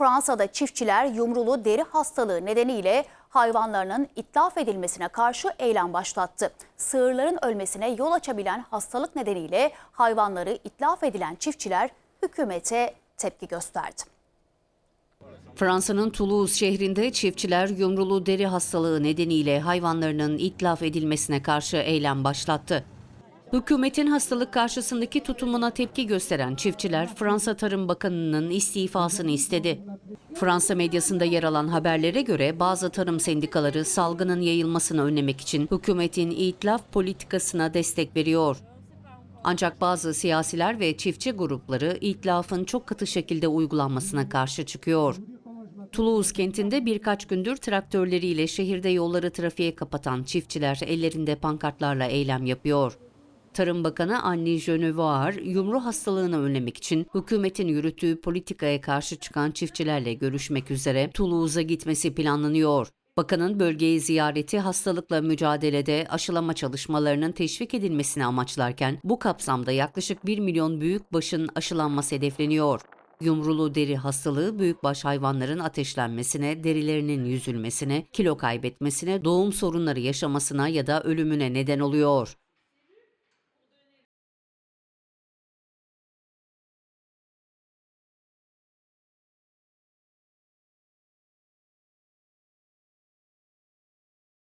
Fransa'da çiftçiler yumrulu deri hastalığı nedeniyle hayvanlarının itlaf edilmesine karşı eylem başlattı. Sığırların ölmesine yol açabilen hastalık nedeniyle hayvanları itlaf edilen çiftçiler hükümete tepki gösterdi. Fransa'nın Toulouse şehrinde çiftçiler yumrulu deri hastalığı nedeniyle hayvanlarının itlaf edilmesine karşı eylem başlattı. Hükümetin hastalık karşısındaki tutumuna tepki gösteren çiftçiler Fransa Tarım Bakanı'nın istifasını istedi. Fransa medyasında yer alan haberlere göre bazı tarım sendikaları salgının yayılmasını önlemek için hükümetin itlaf politikasına destek veriyor. Ancak bazı siyasiler ve çiftçi grupları itlafın çok katı şekilde uygulanmasına karşı çıkıyor. Toulouse kentinde birkaç gündür traktörleriyle şehirde yolları trafiğe kapatan çiftçiler ellerinde pankartlarla eylem yapıyor. Tarım Bakanı Annie Genevoix, yumru hastalığını önlemek için hükümetin yürüttüğü politikaya karşı çıkan çiftçilerle görüşmek üzere Toulouse'a gitmesi planlanıyor. Bakanın bölgeyi ziyareti hastalıkla mücadelede aşılama çalışmalarının teşvik edilmesini amaçlarken bu kapsamda yaklaşık 1 milyon büyükbaşın aşılanması hedefleniyor. Yumrulu deri hastalığı büyükbaş hayvanların ateşlenmesine, derilerinin yüzülmesine, kilo kaybetmesine, doğum sorunları yaşamasına ya da ölümüne neden oluyor.